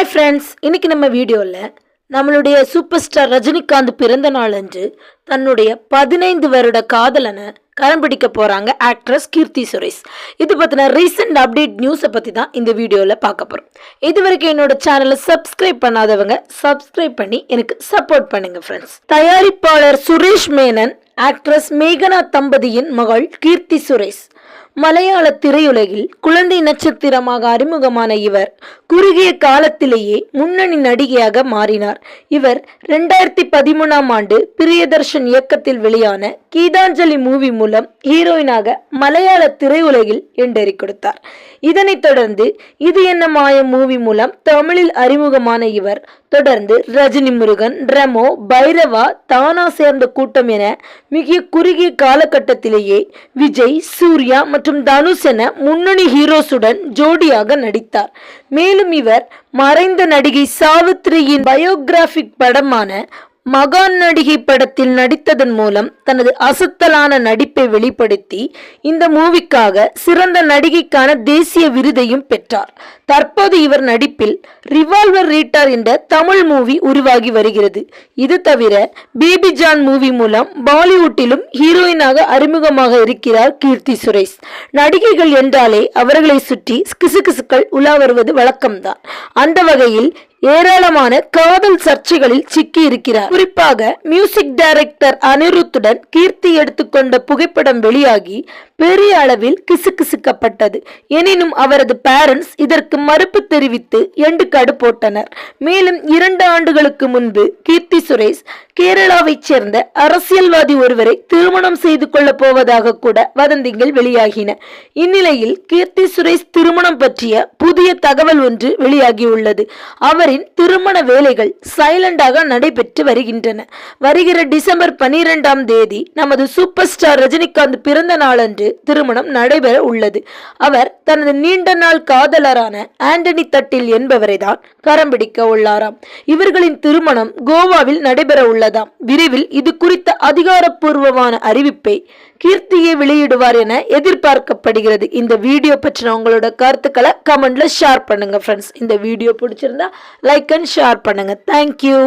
Hi friends இன்னைக்கு நம்ம வீடியோவில் நம்மளுடைய சூப்பர் ஸ்டார் ரஜினிகாந்த் பிறந்த நாள் அன்று தன்னுடைய பதினைந்து வருட காதலனை கரம் பிடிக்க போகிறாங்க ஆக்ட்ரஸ் கீர்த்தி சுரேஷ். இது பற்றின ரீசெண்ட் அப்டேட் நியூஸை பற்றி தான் இந்த வீடியோவில் பார்க்க போகிறோம் இது வரைக்கும் என்னோட சேனலை சப்ஸ்கிரைப் பண்ணாதவங்க சப்ஸ்கிரைப் பண்ணி எனக்கு சப்போர்ட் பண்ணுங்க ஃப்ரெண்ட்ஸ் தயாரிப்பாளர் சுரேஷ் மேனன் ஆக்ட்ரஸ் மேகனா தம்பதியின் மகள் கீர்த்தி சுரேஷ். மலையாள திரையுலகில் குழந்தை நட்சத்திரமாக அறிமுகமான இவர் குறுகிய காலத்திலேயே முன்னணி நடிகையாக மாறினார். இவர் ரெண்டாயிரத்தி பதிமூணாம் ஆண்டு பிரியதர்ஷன் இயக்கத்தில் வெளியான கீதாஞ்சலி மூவி மூலம் ஹீரோயினாக மலையாள திரையுலகில் என்றறி கொடுத்தார். இதனைத் தொடர்ந்து இது என்ன மாய மூவி மூலம் தமிழில் அறிமுகமான இவர் தொடர்ந்து ரஜினி முருகன் ரெமோ பைரவா தானா சேர்ந்த கூட்டம் என மிக குறுகிய காலகட்டத்திலேயே விஜய் சூர்யா மற்றும் மற்றும் தனுஷ் என முன்னணி ஹீரோஸுடன் ஜோடியாக நடித்தார். மேலும் இவர் மறைந்த நடிகை சாவித்ரியின் பயோகிராபிக் படமான மகான் நடிகை படத்தில் நடித்ததன் மூலம் தனது அசத்தலான நடிப்பை வெளிப்படுத்தி இந்த மூவிக்காக சிறந்த நடிகைக்கான தேசிய விருதையும் பெற்றார். தற்போது இவர் நடிப்பில் ரிவால்வர் ரீட்டார் என்ற தமிழ் மூவி உருவாகி வருகிறது. இது தவிர பேபி ஜான் மூவி மூலம் பாலிவுட்டிலும் ஹீரோயினாக அறிமுகமாக இருக்கிறார் கீர்த்தி சுரேஷ். நடிகைகள் என்றாலே அவர்களை சுற்றி கிசுகிசுக்கள் உலா வருவது வழக்கம்தான். அந்த வகையில் ஏராளமான காதல் சர்ச்சைகளில் சிக்கி இருக்கிறார். குறிப்பாக மியூசிக் டைரக்டர் அனிருத்துடன் கீர்த்தி எடுத்துக்கொண்ட புகைப்படம் வெளியாகி பெரிய அளவில் கிசுகிசுக்கப்பட்டது. எனினும் அவரது பேரண்ட்ஸ் இதற்கு மறுப்பு தெரிவித்து எண்டுக்காடு போட்டனர். மேலும் இரண்டு ஆண்டுகளுக்கு முன்பு கீர்த்தி சுரேஷ் கேரளாவைச் சேர்ந்த அரசியல்வாதி ஒருவரை திருமணம் செய்து கொள்ளப் போவதாக கூட வதந்திகள் வெளியாகின. இந்நிலையில் கீர்த்தி சுரேஷ் திருமணம் பற்றிய புதிய தகவல் ஒன்று வெளியாகியுள்ளது. அவரின் திருமண வேலைகள் சைலண்டாக நடைபெற்று வருகின்றன. வருகிற டிசம்பர் பனிரெண்டாம் தேதி நமது சூப்பர் ஸ்டார் ரஜினிகாந்த் பிறந்த நாளன்று திருமணம் நடைபெற உள்ளது. அவர் தனது நீண்ட நாள் காதலரான ஆண்டனி தட்டில் என்பவரை தான் கரம் பிடிக்க உள்ளாராம். இவர்களின் திருமணம் கோவாவில் நடைபெற உள்ளதாம் விரைவில் இது குறித்த அதிகாரப்பூர்வமான அறிவிப்பை கீர்த்தியை வெளியிடுவார் என எதிர்பார்க்கப்படுகிறது. இந்த வீடியோ பற்றின உங்களோட கருத்துக்களை கமெண்ட்ல ஷேர் பண்ணுங்க ஃப்ரெண்ட்ஸ் இந்த வீடியோ பிடிச்சிருந்தா லைக் அண்ட் ஷேர் பண்ணுங்க. Thank you